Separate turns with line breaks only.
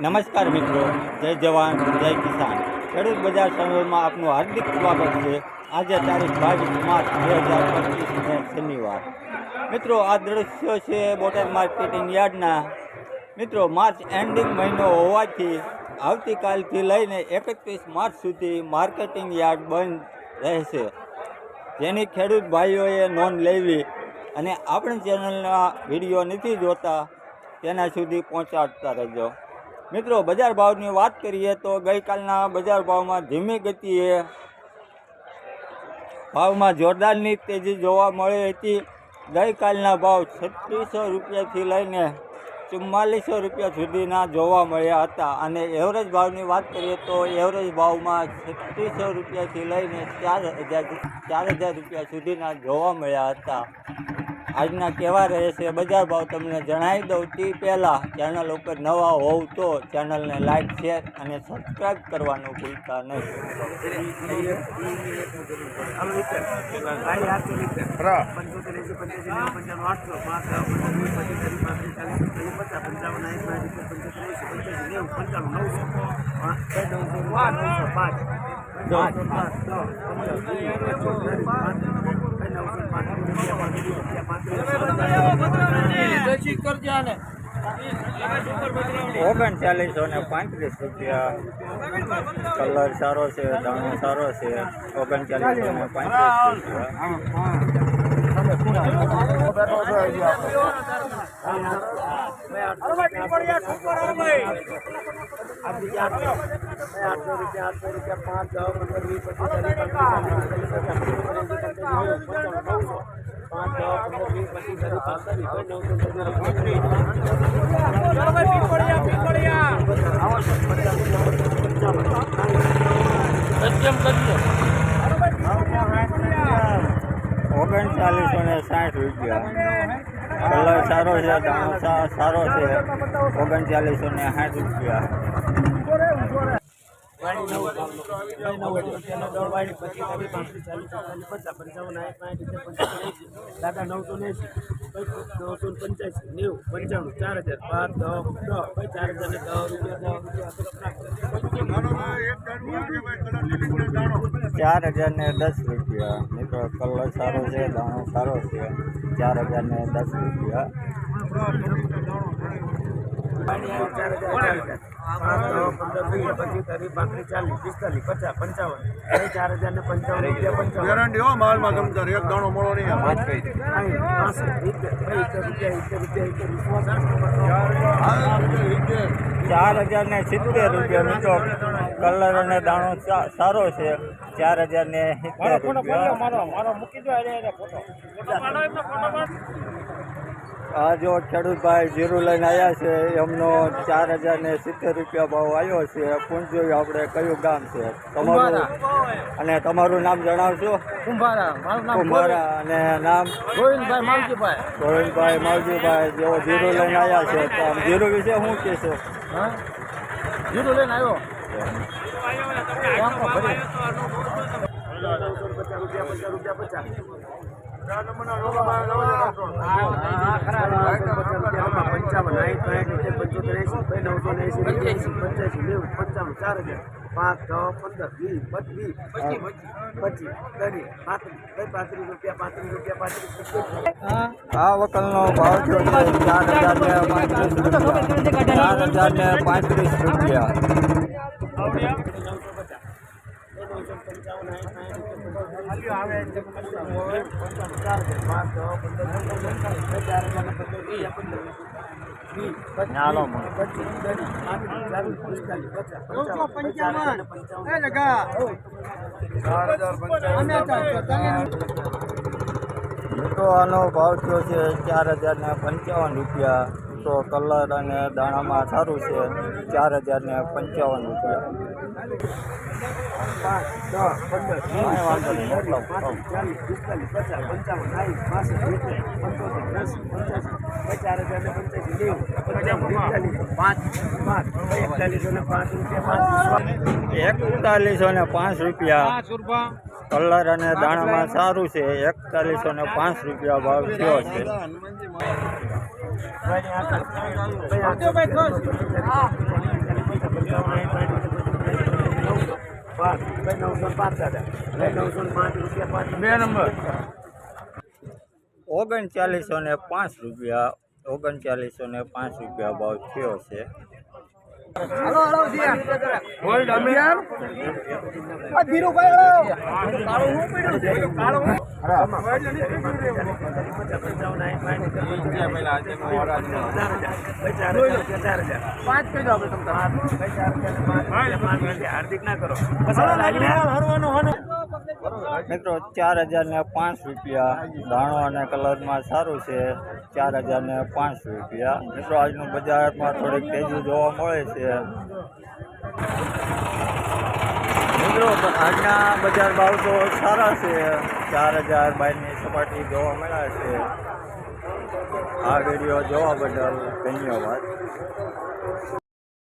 નમસ્કાર મિત્રો, જય જવાન, જય કિસાન. ખેડૂત બજાર ચેનલમાં આપનું હાર્દિક સ્વાગત છે. આજે તારીખ બાવીસ માર્ચ બે હજાર પચીસને શનિવાર. મિત્રો, આ દ્રશ્યો છે બોટાદ માર્કેટિંગ યાર્ડના. મિત્રો, માર્ચ એન્ડિંગ મહિનો હોવાથી આવતીકાલથી લઈને એકત્રીસ માર્ચ સુધી માર્કેટિંગ યાર્ડ બંધ રહેશે. જેની ખેડૂત ભાઈઓએ નોંધ લેવી અને આપણી ચેનલના વીડિયો નથી જોતા, તેના સુધી પહોંચાડતા રહેજો. મિત્રો, બજાર ભાવની વાત કરીએ તો ગઈકાલના બજાર ભાવમાં ધીમી ગતિએ ભાવમાં જોરદારની તેજી જોવા મળી હતી. ગઈકાલના ભાવ છત્રીસો રૂપિયાથી લઈને ચુમ્માલીસો રૂપિયા સુધીના જોવા મળ્યા હતા. અને એવરેજ ભાવની વાત કરીએ તો એવરેજ ભાવમાં છત્રીસો રૂપિયાથી લઈને ચાર હજાર ચાર હજાર રૂપિયા સુધીના જોવા મળ્યા હતા. આજના કેવા રહેશે બજાર ભાવ તમને જણાવી દઉં. તે પહેલાં ચેનલ ઉપર નવા હોવ તો ચેનલને લાઈક શેર અને સબસ્ક્રાઈબ કરવાનું ભૂલતા નહીં. ઓગણચાલીસો ને પાંત્રીસ રૂપિયા. કલર સારો છે દાણો સારો છે. ઓગણચાલીસો ને પાંત્રીસ રૂપિયા. ઓગણચાલીસો ને સાઠ રૂપિયા. કલર સારો છે દાણો સારો છે. ઓગણચાલીસો ને સાઠ રૂપિયા.
દાદા નવસો ને નવસો ને પંચ્યાસી નેવું પંચાણું ચાર હજાર બાર દસ દસ ચાર હજાર ને દસ રૂપિયા
ચાર હજાર ને દસ રૂપિયા. મિત્રો, કલર સારો છે, દાણો સારો છે. ચાર હજાર ને દસ રૂપિયા.
ગેરંટી હો માલમાં તમતાર એક દાણો મળો નહીં
વિશ્વાસ
ચાર હજાર ને સિત્તેર રૂપિયા મિત્રો કલર અને દાણો સારો છે. ચાર હજાર ને સિત્તેર રૂપિયા. આ જો ખેડૂતભાઈ જીરું લઈને આવ્યા છે એમનો ચાર હજાર ને સિત્તેર રૂપિયા ભાવ આવ્યો છે. પૂંજોઈ આપણે કયું ગામ છે? તમારું અને તમારું નામ જણાવશો?
કુંભારા. મારું નામ
કુંભારા. અને નામ?
ગોવિંદભાઈ માવજીભાઈ
ગોવિંદભાઈ માવજીભાઈ જેઓ જીરું લઈને આવ્યા છે. તો આમ જીરું વિશે શું કહેશો
છે? જીરું લઈને આવ્યો? પાંચ છ પંદર વીસ પચીસ પચીસ ત્રીસ પાંત્રીસ પાંત્રીસ રૂપિયા પાંત્રીસ રૂપિયા પાંત્રીસ
આ વકલનો ભાવ ચાર હજાર ચાર હજાર ને પાંત્રીસ રૂપિયા. ચાલો આનો ભાવ થયો છે ચાર હજાર ને પંચાવન રૂપિયા. તો કલર અને દાણામાં સારું છે. ચાર હજાર ને પંચાવન રૂપિયા.
એકતાલીસો ને પાંચ રૂપિયા.
કલર અને દાણામાં સારું છે. એકતાલીસો ને પાંચ રૂપિયા ભાવ થયો છે.
બે નંબર
ઓગણચાલીસો ને પાંચ રૂપિયા ઓગણચાલીસો ને પાંચ રૂપિયા ભાવ થયો છે.
હાલો હોલ્ડ અમે
મિત્રો, ચાર હજાર ને પાંચ રૂપિયા. દાણો અને કલરમાં સારું છે. ચાર હજાર ને પાંચ રૂપિયા. મિત્રો, આજનું બજારમાં થોડીક તેજી જોવા મળે છે. મિત્રો આજના બજાર ભાવ તો સારા છે. ચાર હજાર બારની સપાટી જોવા મળ્યા છે. આ વીડિયો જોવા બદલ ધન્યવાદ.